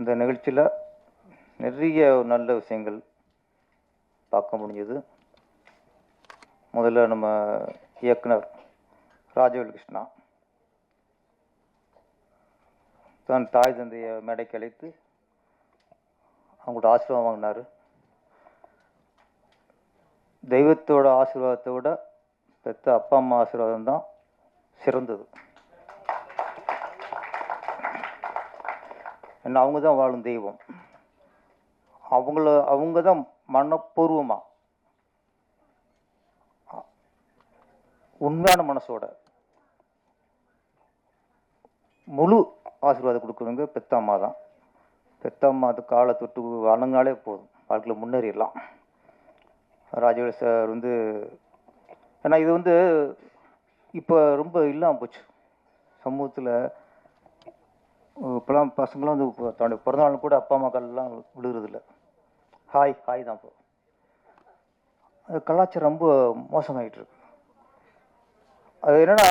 இந்த நிகழ்ச்சியில் நிறைய நல்ல விஷயங்கள் பார்க்க முடிஞ்சது. முதல்ல நம்ம இயக்குனர் ராஜவேல் கிருஷ்ணா தன் தாய் தந்தையை மேடைக்கு அழைத்து அவங்களோட ஆசீர்வாதம் வாங்கினார். தெய்வத்தோட ஆசீர்வாதத்தை விட பெற்ற அப்பா அம்மா ஆசீர்வாதம் தான் சிறந்தது. ஏன்னா அவங்க தான் வாழும் தெய்வம். அவங்கள அவங்க தான் மனப்பூர்வமாக உண்மையான மனசோட முழு ஆசீர்வாதம் கொடுக்குறவங்க பெத்த அம்மா தான் பெத்தம்மா அது காலை தொட்டு வணங்காலே போதும். வாழ்க்கையில் முன்னேறிடலாம். ராஜவேல் சார் வந்து ஏன்னா இது வந்து இப்போ ரொம்ப இல்லாமல் போச்சு. சமூகத்தில் இப்போலாம் பசங்களாம் வந்து இப்போ தன்னுடைய பிறந்தநாள் கூட அப்பா அம்மாக்கள்லாம் விழுகிறதில்ல. ஹாய் ஹாய் தான் இப்போ. அது கலாச்சாரம் ரொம்ப மோசமாகிட்டு இருக்கு. அது என்னென்னா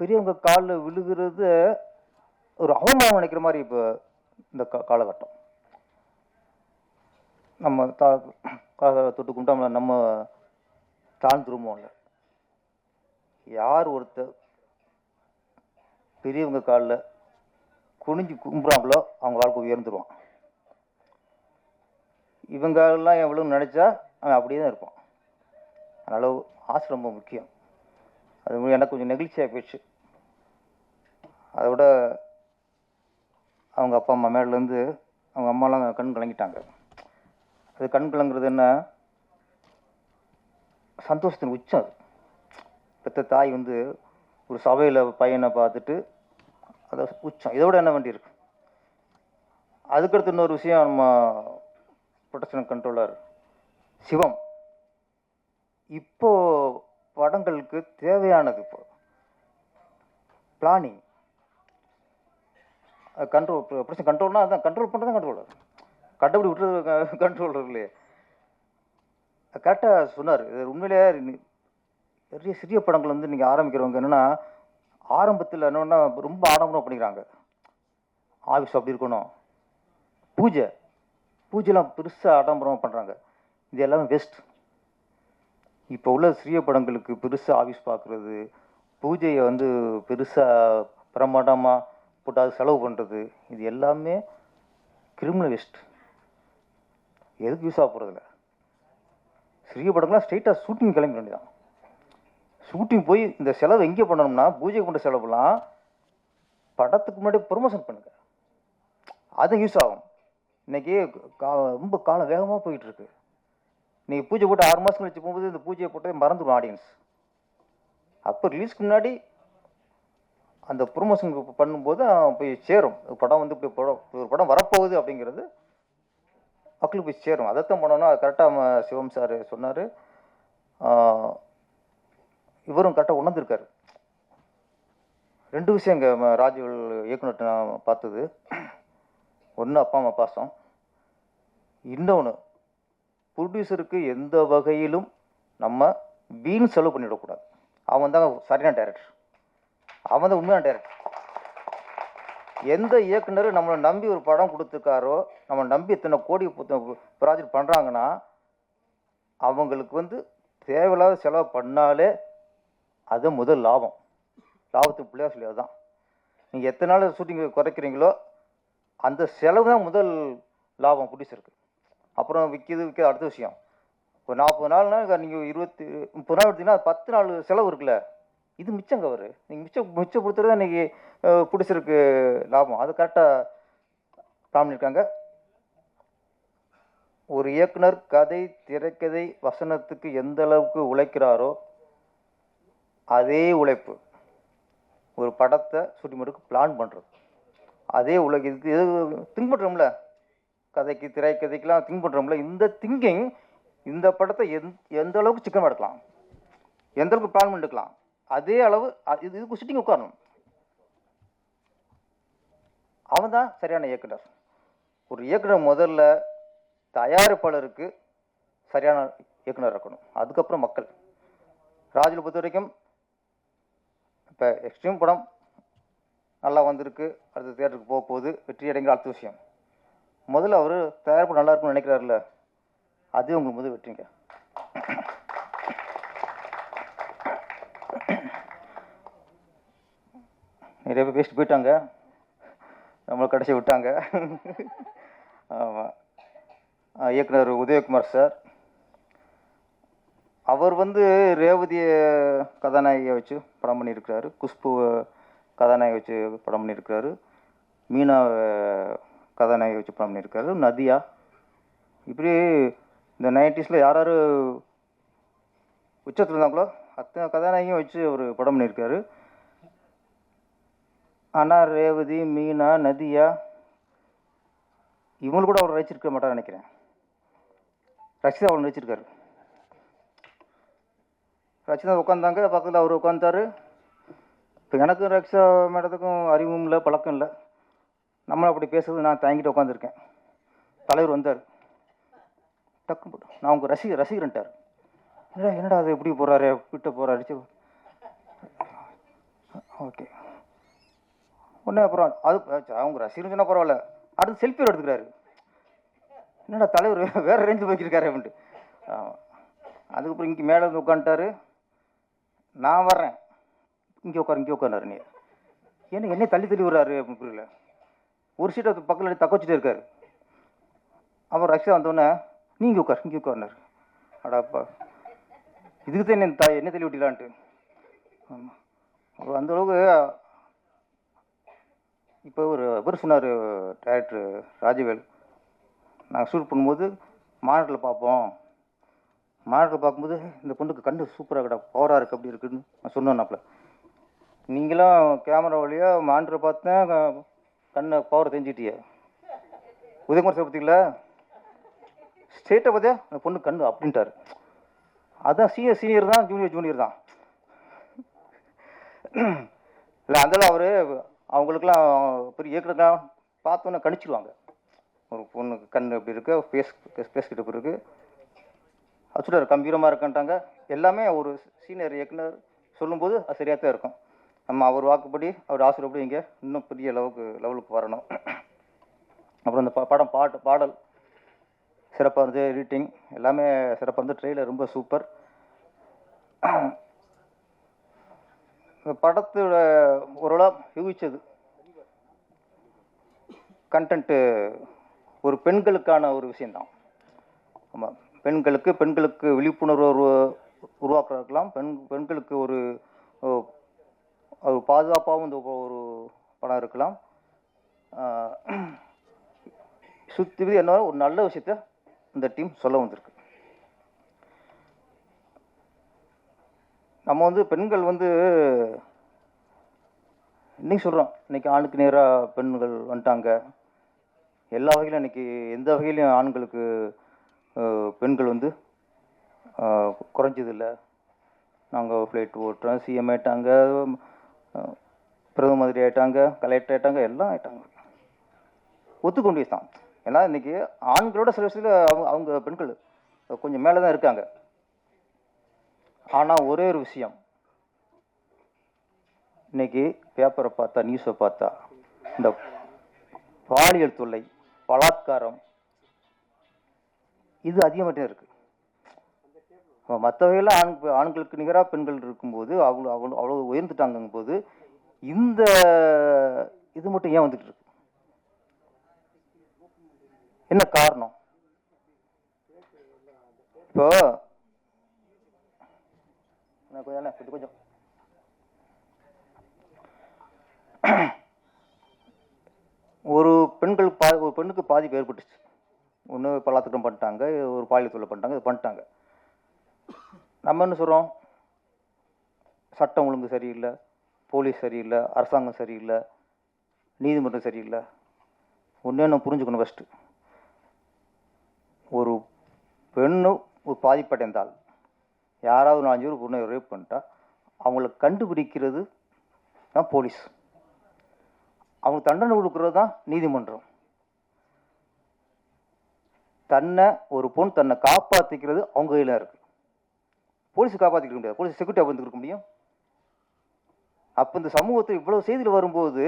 பெரியவங்க காலில் விழுகிறது ஒரு அவமானம் நினைக்கிற மாதிரி இப்போ இந்த கா காலகட்டம். நம்ம தா காலை தொட்டு கும்பிட்டா நம்ம தாழ்ந்துருமோல்ல யார் ஒருத்தர் பெரியவங்க காலில் குனிஞ்சு கும்புறாங்களோ அவங்க வாழ்க்கை உயர்ந்துருவான் இவங்கெல்லாம் எவ்வளோ நினச்சா அவன் அப்படியே தான் இருப்பான். அதனால் ஆசை ரொம்ப முக்கியம். அது எனக்கு கொஞ்சம் நெகிழ்ச்சியாக போயிடுச்சு. அதை விட அவங்க அப்பா அம்மா மேலேருந்து அவங்க அம்மாலாம் கண் கலங்கிட்டாங்க. அது கண் கலங்குறது என்ன? சந்தோஷத்தின் உச்சம் அது. பெத்த தாய் வந்து ஒரு சபையில் பையனை பார்த்துட்டு அதை உச்சம். இதோட என்ன வேண்டி இருக்கு? அதுக்கடுத்து இன்னொரு விஷயம் நம்ம ப்ரொடக்ஷன் கண்ட்ரோலர் சிவம். இப்போ படங்களுக்கு தேவையானது இப்போ பிளானிங் கண்ட்ரோல் ப்ரொடக்ஷன் கண்ட்ரோல்னா அதான் கண்ட்ரோல் பண்ணுறது கண்ட்ரோலர் கட்டப்படி விட்டுறது கண்ட்ரோலர் இல்லையே கரெக்டாக சொன்னார். இது உண்மையிலேயே நிறைய சிறிய படங்கள் வந்து நீங்கள் ஆரம்பிக்கிறவங்க என்னென்னா ஆரம்பத்தில் என்னென்னா ரொம்ப ஆடம்பரம் பண்ணிக்கிறாங்க. ஆஃபீஸ் அப்படி இருக்கணும். பூஜை. பூஜைலாம் பெருசாக ஆடம்பரமாக பண்ணுறாங்க இது எல்லாமே வெஸ்ட் இப்போ உள்ள சிறிய படங்களுக்கு பெருசாக ஆஃபீஸ் பார்க்குறது பூஜையை வந்து பெருசாக பிரமாண்டமாக போட்டு அது செலவு பண்ணுறது இது எல்லாமே கிரிமினல் வேஸ்ட் எதுக்கு யூஸ் ஆக போகிறதில்ல சிறிய படங்கள்லாம் ஸ்ட்ரெயிட்டாக ஷூட்டிங் கிளம்பி வேண்டியதான் ஷூட்டிங் போய் இந்த செலவு எங்கே பண்ணணும்னா பூஜை பண்ணுற செலவுலாம் படத்துக்கு முன்னாடி ப்ரொமோஷன் பண்ணுங்க. அது யூஸ் ஆகும். இன்றைக்கி கா ரொம்ப காலம் வேகமாக போயிட்டுருக்கு. நீங்கள் பூஜை போட்டு ஆறு மாதம் கழிச்சு போகும்போது இந்த பூஜையை போட்டு மறந்துடும் ஆடியன்ஸ் அப்போ ரிலீஸ்க்கு முன்னாடி அந்த ப்ரொமோஷன் பண்ணும்போது போய் சேரும். படம் வந்து இப்படி படம் ஒரு படம் வரப்போகுது அப்படிங்கிறது மக்களுக்கு போய் சேரும். அதைத்தான் பண்ணணும் அது கரெக்டாக சிவம் சார் சொன்னார். இவரும் கரெக்டாக உணர்ந்திருக்காரு. ரெண்டு விஷயம் இங்கே ராஜீவ் இயக்குநர் நான் பார்த்தது. ஒன்று அப்பா அம்மா பாசம். இன்னொன்று ப்ரொடியூசருக்கு எந்த வகையிலும் நம்ம வீண் செலவு பண்ணிவிடக்கூடாது அவன் தான் சரியான டைரக்டர் அவன் தான் உண்மையான டைரக்டர் எந்த இயக்குனர் நம்மளை நம்பி ஒரு படம் கொடுத்துருக்காரோ நம்ம நம்பி இத்தனை கோடி ப்ராஜெக்ட் பண்ணுறாங்கன்னா அவங்களுக்கு வந்து தேவையில்லாத செலவு பண்ணாலே அது முதல் லாபம். லாபத்துக்கு பிள்ளையா சொல்லி அதுதான் நீங்கள் எத்தனை நாள் ஷூட்டிங் குறைக்கிறீங்களோ அந்த செலவு தான் முதல் லாபம் ப்ரொடியூசருக்கு அப்புறம் விற்கிது விற்கிது அடுத்த விஷயம். ஒரு நாற்பது நாள்னா நீங்கள் இருபத்தி முப்பது நாள் எடுத்தீங்கன்னா அது பத்து நாள் செலவு இருக்குல்ல. இது மிச்சம் கவர் நீங்கள் மிச்சம் மிச்சம் கொடுத்துறது தான் இன்றைக்கி பிடிச்சிருக்கு லாபம். அது கரெக்டாக பிளான் ஒரு இயக்குனர் கதை திரைக்கதை வசனத்துக்கு எந்த அளவுக்கு உழைக்கிறாரோ அதே உழைப்பு ஒரு படத்தை ஷூட்டிங் பண்ணுறதுக்கு பிளான் பண்ணுறது அதே உலக இதுக்கு எது திங்க் பண்ணுறோம்ல கதைக்கு திரைக்கதைக்கெலாம் திங்க் பண்ணுறோம்ல இந்த திங்கிங் இந்த படத்தை எந் எந்த அளவுக்கு சிக்கனம் எடுக்கலாம் எந்த அளவுக்கு பிளான் பண்ணிக்கலாம் அதே அளவு இது இதுக்கு ஷூட்டிங் உட்காரணும். அவன் தான் சரியான இயக்குனர். ஒரு இயக்குனர் முதல்ல தயாரிப்பாளருக்கு சரியான இயக்குனர் இருக்கணும் அதுக்கப்புறம் மக்கள். ராஜில் பொறுத்த வரைக்கும் இப்போ எக்ஸ்ட்ரீம் படம் நல்லா வந்திருக்கு. அடுத்த தேட்டருக்கு போக போகுது. வெற்றி அடைங்கிற அடுத்த விஷயம். முதல்ல அவர் தயாரிப்பு நல்லா இருக்கும்னு நினைக்கிறாருல்ல. அது உங்களுக்கு முதல் வெற்றிங்க. நிறைய பேர் பேசிட்டு போயிட்டாங்க. நம்மளை கடைசி விட்டாங்க. ஆமாம் இயக்குனர் உதயகுமார் சார். அவர் வந்து ரேவதியை கதாநாயகியை வச்சு படம் பண்ணியிருக்கிறாரு. குஷ்பு கதாநாயகி வச்சு படம் பண்ணியிருக்கிறாரு. மீனா கதாநாயகி வச்சு படம் பண்ணியிருக்காரு நதியா. இப்படி இந்த நைன்டிஸில் யார் யார் உச்சத்தில் இருந்தாங்களோ அத்தனை கதாநாயகியும் வச்சு அவர் படம் பண்ணியிருக்காரு ஆனால் ரேவதி மீனா நதியா. இவங்க கூட அவர் ரசிச்சிருக்க மாட்டார் நினைக்கிறேன். ரசிதா அவர் நடிச்சிருக்காரு ரச்சிதா உட்காந்தாங்க பக்கத்தில் அவர் உட்காந்தாரு இப்போ எனக்கும் ரக்ஷா மேடத்துக்கும் அறிவும் இல்லை பழக்கம் இல்லை. நம்மளும் அப்படி பேசுறது நான் தயங்கிட்டு உட்காந்துருக்கேன் தலைவர் வந்தார். டக்குன்னு போட்டு நான் உங்கள் ரசிகர் ரசிகர்ன்ட்டார். என்னடா என்னடா அது எப்படி போகிறாரு விட்டு போகிறாரு ஓகே. ஒன்றே அப்புறம் அது அவங்க ரசிகர்னு சொன்னால் பரவாயில்ல. அடுத்து செல்ஃபி எடுத்துக்கிறாரு. என்னடா தலைவர் வேறு ரேஞ்சு போய்க்கிருக்காரு அப்படின்ட்டு அதுக்கப்புறம் இங்கே மேலே வந்து உட்காந்துட்டாரு நான் வர்றேன். இங்கே உட்காரு இங்கே உட்காரு நீ ஏன்னா என்னை தள்ளி தள்ளி விடுறாரு புரியல. ஒரு சீட்டை பக்கத்தில் தக்க வச்சுட்டே இருக்காரு. அவர் ரஷ்யா வந்தோடனே நீ இங்கே உட்கார் இங்கே உட்கார்னாரு அடாப்பா இதுக்கு தான் என்ன தா என்ன தள்ளி விட்டீங்களான்ட்டு. ஆமாம் அந்த அளவுக்கு இப்போ ஒரு இவர் சொன்னார் டேரக்டர் ராஜவேல். நாங்கள் ஷூட் பண்ணும்போது மானிட்டரில் பார்ப்போம். மானிட்டரில் பார்க்கும்போது இந்த பொண்ணுக்கு கண்டு சூப்பராக கடா பவராக இருக்குது அப்படி இருக்குன்னு நான் சொன்னேன்னாப்புல நீங்களாம் கேமரா வழியாக மாண்டரை பார்த்தேன் கண்ணை பவர் தெரிஞ்சிட்டியே. உதயகுமார் சார் பார்த்தீங்களா ஸ்டேட்டை பார்த்தியா அந்த பொண்ணு கண்ணு அப்படின்ட்டாரு. அதான் சீனியர் சீனியர் தான் ஜூனியர் ஜூனியர் தான். இல்லை அதெல்லாம் அவர் அவங்களுக்குலாம் பெரிய இயக்குனர்லாம் பார்த்தோன்னே கணிச்சிருவாங்க. ஒரு பொண்ணுக்கு கண் எப்படி இருக்கு ஃபேஸ் ஃபேஸ் கிட்ட இருக்குது அச்சுடர் கம்பீரமாக இருக்குன்ட்டாங்க எல்லாமே ஒரு சீனியர் இயக்குனர் சொல்லும்போது அது சரியாக தான் இருக்கும். நம்ம அவர் வாக்குப்படி அவர் ஆசிரியப்படி இங்கே இன்னும் பெரிய லெவலுக்கு லெவலுக்கு வரணும். அப்புறம் இந்த ப- படம் பாட்டு பாடல் சிறப்பாக இருந்து எடிட்டிங் எல்லாமே சிறப்பாக இருந்து ட்ரெயிலர் ரொம்ப சூப்பர் இந்த படத்தோட ஓரளவு யூகிச்சது. கண்டென்ட்டு ஒரு பெண்களுக்கான ஒரு விஷயந்தான் ஆமாம் பெண்களுக்கு பெண்களுக்கு விழிப்புணர்வு உருவாக்குறதுக்கெல்லாம் பெண் பெண்களுக்கு ஒரு ஒரு பாதுகாப்பாகவும் இந்த ஒரு படம் இருக்கலாம். சுற்றி என்ன ஒரு நல்ல விஷயத்த இந்த டீம் சொல்ல வந்திருக்கு. நம்ம வந்து பெண்கள் வந்து இன்னைக்கு சொல்கிறோம் இன்னைக்கு ஆணுக்கு நேராக பெண்கள் வந்துட்டாங்க. எல்லா வகையிலும் இன்னைக்கு எந்த வகையிலையும் ஆண்களுக்கு பெண்கள் வந்து அஹ், குறைஞ்சதில்லை. நாங்கள் ஃப்ளைட் ஓட்டுறோம் சிஎம் ஆயிட்டாங்க பிரதம மந்திரி ஆயிட்டாங்க கலெக்டர் ஆயிட்டாங்க எல்லாம் ஆயிட்டாங்க. ஒத்துக்கொண்டு தான். ஏன்னா இன்னைக்கு ஆண்களோட சில விஷயத்தில் அவங்க அவங்க பெண்கள் கொஞ்சம் மேலே தான் இருக்காங்க. ஆனால் ஒரே ஒரு விஷயம். இன்னைக்கு பேப்பரை பார்த்தா நியூஸை பார்த்தா இந்த பாலியல் தொல்லை பலாத்காரம் இது அதிகமாகிட்டே இருக்கு. மற்ற வகையில் ஆண் ஆண்களுக்கு நிகராக பெண்கள் இருக்கும்போது அவ்வளோ அவ்வளோ அவ்வளோ உயர்ந்துட்டாங்கும் போது இந்த இது மட்டும் ஏன் வந்துட்டு இருக்கு? என்ன காரணம்? இப்போ கொஞ்சம் கொஞ்சம். ஒரு பெண்கள் பா ஒரு பெண்ணுக்கு பாதிப்பு ஏற்பட்டுச்சு. ஒன்று பலாத்திட்டம் பண்ணிட்டாங்க ஒரு பாலியல் தொழில் பண்ணிட்டாங்க இது பண்ணிட்டாங்க. நம்ம என்ன சொல்கிறோம் சட்டம் ஒழுங்கு சரியில்லை போலீஸ் சரியில்லை அரசாங்கம் சரியில்லை நீதிமன்றம் சரியில்லை. ஒன்றே நம்ம புரிஞ்சுக்கணும் ஃபஸ்ட்டு ஒரு பெண்ணு ஒரு பாதிப்படைந்தால் யாராவது நாலஞ்சு பேர் பொண்ணை ரேப் பண்ணிட்டா அவங்கள கண்டுபிடிக்கிறது தான் போலீஸ். அவங்க தண்டனை கொடுக்குறது தான் நீதிமன்றம். தன்னை ஒரு பொண்ணு தன்னை காப்பாற்றிக்கிறது அவங்க கையில் இருக்கு. போலீஸ் காப்பாற்றிக்க முடியாது. போலீஸ் செக்யூரிட்டி வந்து இருக்க முடியும். அப்போ இந்த சமூகத்தில் இவ்வளோ செய்திகள் வரும்போது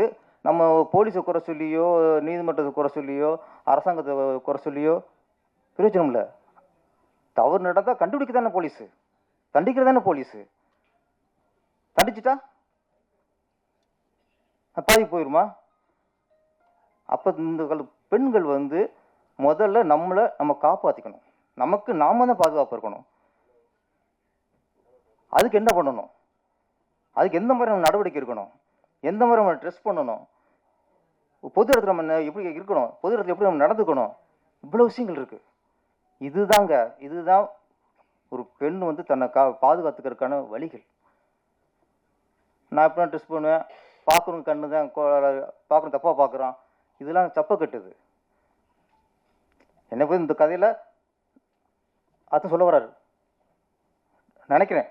நம்ம போலீஸை குறை சொல்லியோ நீதிமன்றத்தை குறை சொல்லியோ அரசாங்கத்தை குறை சொல்லியோ பிரயோஜனம் இல்லை. தவறு நடந்தால் கண்டுபிடிக்க தானே போலீஸு. தண்டிக்கிறது தானே போலீஸு. தண்டிச்சிட்டா? பாதி போயிருமா? அப்போ இந்த கால பெண்கள் வந்து முதல்ல நம்மளை நம்ம காப்பாற்றிக்கணும் நமக்கு நாம தான் பாதுகாப்பு இருக்கணும். அதுக்கு என்ன பண்ணணும்? அதுக்கு எந்த மாதிரி நம்ம நடவடிக்கை இருக்கணும் எந்த மாதிரி நம்ம ட்ரெஸ் பண்ணணும்? பொது இடத்துல நம்ம எப்படி இருக்கணும்? பொது இடத்துல எப்படி நம்ம நடந்துக்கணும்? இவ்வளோ விஷயங்கள் இருக்குது இதுதாங்க இதுதான் ஒரு பெண் வந்து தன்னை கா பாதுகாத்துக்கிறதுக்கான வழிகள். நான் எப்படி ட்ரெஸ் பண்ணுவேன். பார்க்குறவங்க கண்ணு தான் பார்க்குறோம் தப்பாக பார்க்குறான் இதெல்லாம் தப்பை கட்டுது. என்ன போய் இந்த கதையில் அதான் சொல்ல வர்றாரு. நினைக்கிறேன்.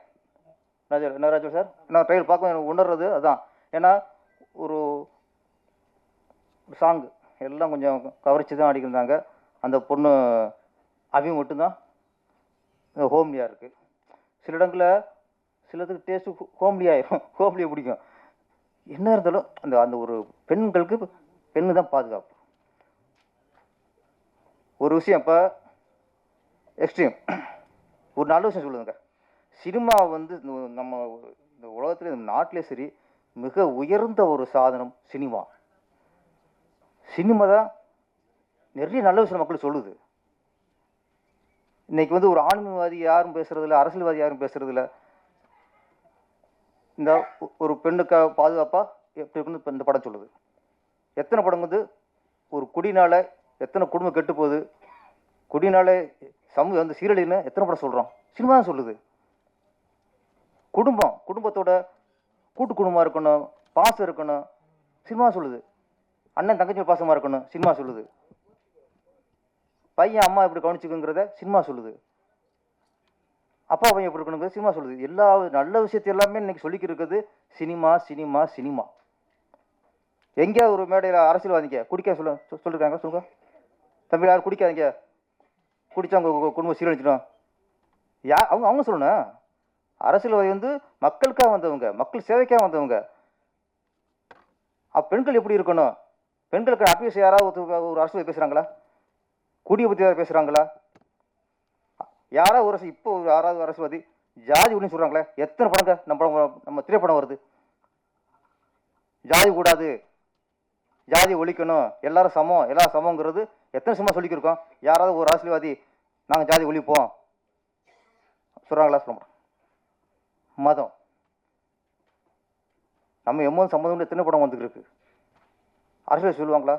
ராஜா என்ன ராஜு சார்? நான் ட்ரையல் பார்க்க எனக்கு உணர்றது அதுதான் ஏன்னா ஒரு சாங் எல்லாம் கொஞ்சம் கவரிச்சு தான் அடிக்கிறாங்க. அந்த பொண்ணு அவியும் மட்டும்தான் ஹோம்லியாக இருக்குது சில இடங்களில் சிலதுக்கு டேஸ்ட்டு ஹோம்லியாயிரும் ஹோம்லியை பிடிக்கும். என்ன இருந்தாலும் அந்த அந்த ஒரு பெண்களுக்கு பெண்ணு தான் பாதுகாப்பு. ஒரு விஷயம் இப்போ எக்ஸ்ட்ரீம் ஒரு நல்ல விஷயம் சொல்லுதுங்க. சினிமா வந்து இந்த- நம்ம இந்த உலகத்துலேயும் நம்ம நாட்டிலே சரி மிக உயர்ந்த ஒரு சாதனம் சினிமா. சினிமா தான் நிறைய நல்ல விஷயம் மக்கள் சொல்லுது. இன்னைக்கு வந்து ஒரு ஆன்மீகவாதி யாரும் பேசுறதில்ல அரசியல்வாதி யாரும் பேசுறதில்ல. இந்த ஒரு பெண்ணுக்கு பாதுகாப்பாக எப்படி இருக்குன்னு இப்போ இந்த படம் சொல்லுது. எத்தனை படம் வந்து ஒரு குடினால எத்தனை குடும்பம் கெட்டு போகுது குடினாலே சமூகம் வந்து சீரழின்னு எத்தனை படம் சொல்கிறோம் சினிமா தான் சொல்லுது. குடும்பம் குடும்பத்தோட கூட்டு குடும்பமாக இருக்கணும் பாசம் இருக்கணும் சினிமா சொல்லுது. அண்ணன் தங்கச்சி பாசமாக இருக்கணும் சினிமா சொல்லுது. பையன் அம்மா எப்படி கவனிச்சுக்குங்கிறத சினிமா சொல்லுது. அப்பா பையன் எப்படி இருக்கணுங்கிறது சினிமா சொல்லுது. எல்லா நல்ல விஷயத்தை எல்லாமே இன்னைக்கு சொல்லிக்கி இருக்குது சினிமா சினிமா சினிமா. எங்கேயாவது ஒரு மேடையில் அரசியல்வாதிங்க குடிக்க சொல்ல சொல்லியிருக்காங்க சொல்லுங்கள் சொல்லுங்க. தம்பி யாரும் குடிக்காதீங்க. குடித்தா அவங்க கு- குடும்பம் சீரழிச்சிடும் யா அவங்க அவங்க சொல்லணும். அரசியல்வாதி வந்து மக்களுக்காக வந்தவங்க மக்கள் சேவைக்காக வந்தவங்க. பெண்கள் எப்படி இருக்கணும்? பெண்களுக்கு அட்வைஸ் யாராவது ஒரு அரசியல் பேசுகிறாங்களா குடியை பற்றி யாராவது பேசுகிறாங்களா யாராவது ஒரு அரசு- இப்போ ஒரு யாராவது அரசியல்வாதி ஜாதி ஒன்று சொல்கிறாங்களே எத்தனை படங்க நம்ம நம்ம திரைப்படம் வருது? ஜாதி கூடாது. ஜாதி ஒழிக்கணும் எல்லாரும் சமம் எல்லாரும் சமங்கிறது எத்தனை சும்மா சொல்லிக்கிருக்கோம். யாராவது ஒரு அரசியல்வாதி நாங்கள் ஜாதி ஒழிப்போம். சொல்கிறாங்களா சொல்ல மாட்டோம் மதம். நம்ம எம்மோது சம்மந்தம் எத்தனை படம் வந்துருக்கு அரசியல் சொல்லுவாங்களா?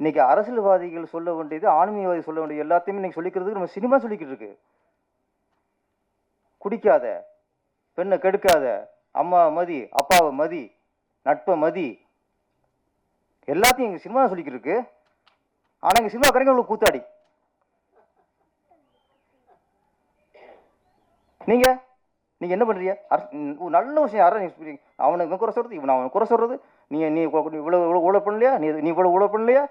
இன்னைக்கு அரசியல்வாதிகள் சொல்ல வேண்டியது ஆன்மீகவாதி சொல்ல வேண்டியது எல்லாத்தையுமே இன்னைக்கு சொல்லிக்கிறதுக்கு நம்ம சினிமா சொல்லிக்கிட்டு இருக்கு. குடிக்காத பெண்ணை கெடுக்காத அம்மா மதி அப்பாவை மதி நட்பை மதி எல்லாத்தையும் எங்கள் சினிமா சொல்லிக்கிட்டு இருக்கு ஆனால் எங்கள் சினிமா கரைங்க உங்களுக்கு கூத்தாடி. நீங்க? நீங்க என்ன பண்றீங்க? அரசு- நல்ல விஷயம் யாரும் அவனுக்கு இவன் குறை சொல்றது இவன் அவனுக்கு குறை சொல்றது. நீ நீ இவ்வளோ இவ்வளோ ஊழல் பண்ணலையா? நீ நீ இவ்வளோ ஊழல் பண்ணலையா?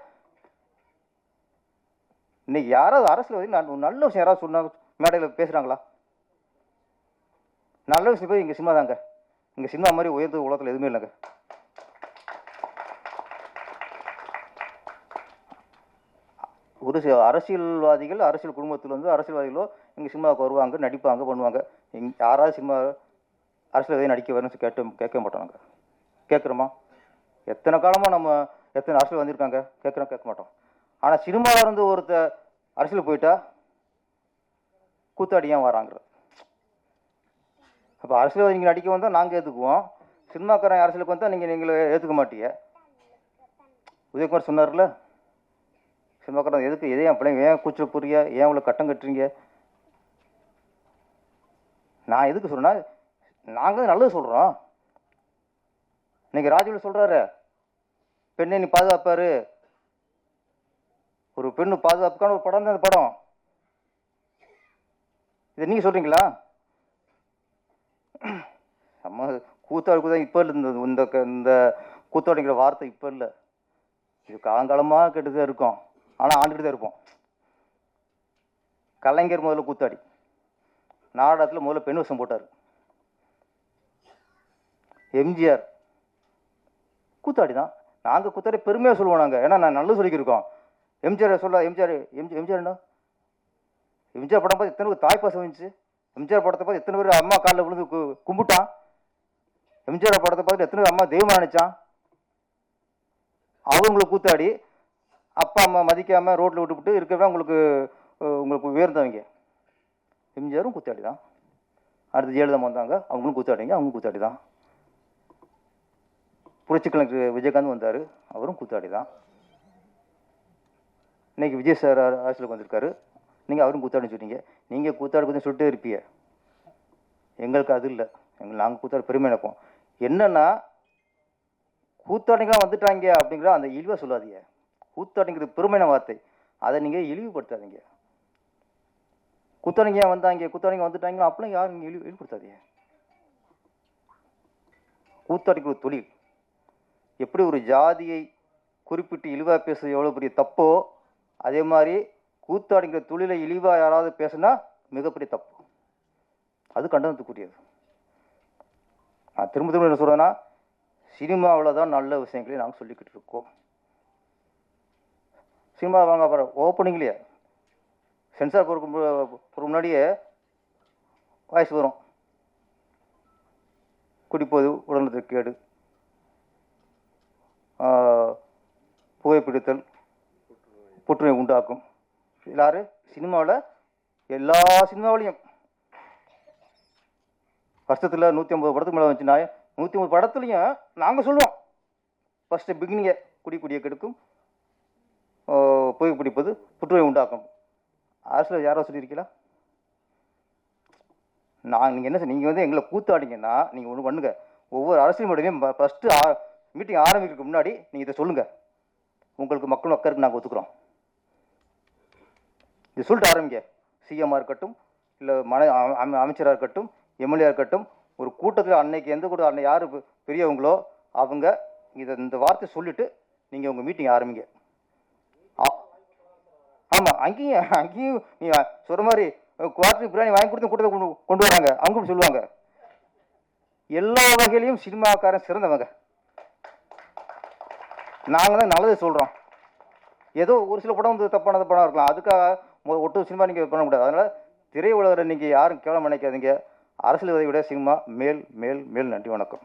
இன்னைக்கு யாராவது அரசியல் நான் நல்ல விஷயம் யாராவது சொன்னாங்க மேடையில் பேசுகிறாங்களா நல்ல விஷயம் போய் இங்கே சினிமா தாங்க. இங்கே சினிமா மாதிரி உயர்ந்த உலகத்தில் எதுவுமே இல்லைங்க. ஒரு சில அரசியல்வாதிகள் அரசியல் குடும்பத்தில் வந்து அரசியல்வாதிகளோ இங்கே சினிமாவுக்கு வருவாங்க நடிப்பாங்க பண்ணுவாங்க. இங் யாராவது சினிமா அரசியல்வாதி நடிக்க வரணும்னு கேட்டு கேட்க மாட்டோம் நாங்கள் கேட்குறோமா? எத்தனை காலமாக நம்ம எத்தனை அரசியல் வந்திருக்காங்க? கேட்குறோம் கேட்க மாட்டோம். ஆனால் சினிமாவில் இருந்து ஒருத்த அரசியல் போயிட்டா கூத்தாடி ஏன் வராங்கிறது? அப்போ அரசியல்வாதி நீங்கள் நடிக்க வந்தால் நாங்கள் ஏற்றுக்குவோம் சினிமாக்காரன் அரசியலுக்கு வந்தால் நீங்கள் நீங்களே ஏற்றுக்க மாட்டீங்க. உதயகுமார் சொன்னார்ல? சினிமாக்காரன் எதுக்கு? எதே என் பிள்ளைங்க? ஏன் கூச்சல் புரிய ஏன் இவ்வளோ கட்டம் கட்டுறீங்க? நான் எதுக்கு சொல்கிறேன்னா நாங்கள் நல்லது சொல்கிறோம் இன்னைக்கு ராஜுவில் சொல்கிறாரு பெண்ணை நீ பாதுகாப்பார். ஒரு பெண்ணு பாதுகாப்புக்கான ஒரு படம் தான் அந்த படம். இதை நீங்கள் சொல்கிறீங்களா நம்ம கூத்தாடுக்கு தான் இப்போ இல்லை இந்த இந்த க- இந்த கூத்தாடிங்கிற வார்த்தை இப்போ இல்லை. இது காலங்காலமாக கேட்டு தான் இருக்கும். ஆனால் ஆண்டுகிட்டு தான் இருப்போம். கலைஞர் முதல்ல கூத்தாடி. நாடகத்தில் முதல்ல பெண் வசம் போட்டார். எம்ஜிஆர். கூத்தாடி தான் நாங்கள் கூத்தாடி பெருமையாக சொல்லுவோம் நாங்கள் ஏன்னா நான் நல்லது சொல்லிக்கிருக்கோம். எம்ஜிஆர் சொல்ல எம்ஜிஆர் எம்ஜி எம்ஜிஆர் என்ன? எம்ஜிஆர் படம் பார்த்து எத்தனை பேர் தாய் பாசம் வந்துச்சு? எம்ஜிஆர் படத்தை பார்த்து எத்தனை பேர் அம்மா காலில் விழுந்து கும்பிட்டான்? எம்ஜிஆர் படத்தை பார்த்துட்டு எத்தனை பேர் அம்மா தெய்வம் நினைச்சான்? அவங்கள கூத்தாடி. அப்பா அம்மா மதிக்காமல் ரோட்டில் விட்டுவிட்டு இருக்கிறவங்க உங்களுக்கு உங்களுக்கு உயர்ந்தவங்க. எம்ஜிஆரும் குத்தாடி தான் அடுத்து ஜெயலலிதா வந்தாங்க. அவங்களும் கூத்தாடிங்க அவங்க கூத்தாடி தான் புரட்சிக்கலைஞர் விஜயகாந்த் வந்தார். அவரும் கூத்தாடி தான் இன்றைக்கி விஜய் சார் அரசியலுக்கு வந்திருக்காரு. நீங்கள் அவரும் கூத்தாடின்னு சொன்னீங்க நீங்கள் கூத்தாடி கொஞ்சம் சொல்லிட்டே இருப்பீங்க. எங்களுக்கு அது இல்லை. எங்கள் நாங்கள் கூத்தாடி பெருமை நினைப்போம் என்னென்னா கூத்தாடிங்களாம் வந்துட்டாங்க அப்படிங்கிற அந்த இழிவாக சொல்லாதீங்க. கூத்தாடிங்கிறது பெருமையான வார்த்தை. அதை நீங்கள் இழிவுபடுத்தாதீங்க. கூத்தாடிங்க வந்தாங்க கூத்தாடிங்க வந்துட்டாங்க அப்படிலாம் யாரும் நீங்கள் இழிவு இழிவுபடுத்தாதீங்க. கூத்தாடிக்கிற தொழில். எப்படி ஒரு ஜாதியை குறிப்பிட்டு இழிவாக பேசுறது எவ்வளோ பெரிய தப்போ அதே மாதிரி கூத்தாடிங்கிற தொழிலை இழிவாக யாராவது பேசுனா மிகப்பெரிய தப்பு. அது கண்டனத்துக்குரியது. நான் திரும்ப திரும்ப என்ன சொல்கிறேன்னா சினிமாவில் தான் நல்ல விஷயங்களை நாங்கள் சொல்லிக்கிட்டு இருக்கோம். சினிமா வாங்க அப்புறம் ஓப்பனிங்லேயே சென்சார் போகிறதுக்கு முன்னாடியே வாய்ஸ் வரும். குடிப்பது உடல்நலத்துக்கு கேடு. புகைப்பிடித்தல் புற்றுநோய் உண்டாக்கும். எல்லாரும் சினிமாவில் எல்லா சினிமாவிலையும் வருஷத்தில் நூற்றி ஐம்பது படத்துக்கு மேலே வந்துச்சுன்னா நூற்றி ஐம்பது படத்துலையும் நாங்கள் சொல்லுவோம். ஃபஸ்ட்டு பிகினிங்கை குடி குடியை கெடுக்கும். புகைப்பிடிப்பது புற்றுநோய் உண்டாக்கும். அரசில் யாரோ சொல்லியிருக்கீங்களா? நான் நீங்கள் என்ன நீங்கள் வந்து எங்களை கூத்தாடிங்கன்னா நீங்கள் ஒன்று பண்ணுங்க. ஒவ்வொரு அரசியல் மேடையிலையும் ஃபஸ்ட்டு மீட்டிங் ஆரம்பிக்கிறதுக்கு முன்னாடி நீங்கள் இதை சொல்லுங்கள் உங்களுக்கு மக்கள் மக்களுக்கு நாங்கள் ஒத்துக்குறோம். இது சொல்லிட்டு ஆரம்பிங்க. சிஎம்மாக இருக்கட்டும் இல்லை மன அமை அமைச்சராக இருக்கட்டும் எம்எல்ஏ இருக்கட்டும் ஒரு கூட்டத்தில் அன்னைக்கு எந்த கூட அன்னை யார் பெரியவங்களோ அவங்க இதை இந்த வார்த்தை சொல்லிட்டு நீங்கள் உங்கள் மீட்டிங் ஆரம்பிங்க. ஆமாம் அங்கேயும் அங்கேயும் நீ சொல்கிற மாதிரி குவார்டர் பிரியாணி வாங்கி கொடுத்து கூட்டத்தை கொண்டு கொண்டு வராங்க. அவங்க சொல்லுவாங்க. எல்லா வகையிலையும் சினிமாக்காரன் சிறந்தவங்க. நாங்கள் தான் நல்லதை சொல்கிறோம் ஏதோ ஒரு சில படம் வந்து தப்பானது படம் இருக்கலாம். அதுக்காக ஒட்டு சினிமா நீங்கள் பண்ண முடியாது. அதனால் திரையுலகரை நீங்கள் யாரும் கேவலம் நினைக்காதீங்க. அரசியல் விட சினிமா மேல் மேல் மேல் நன்றி வணக்கம்.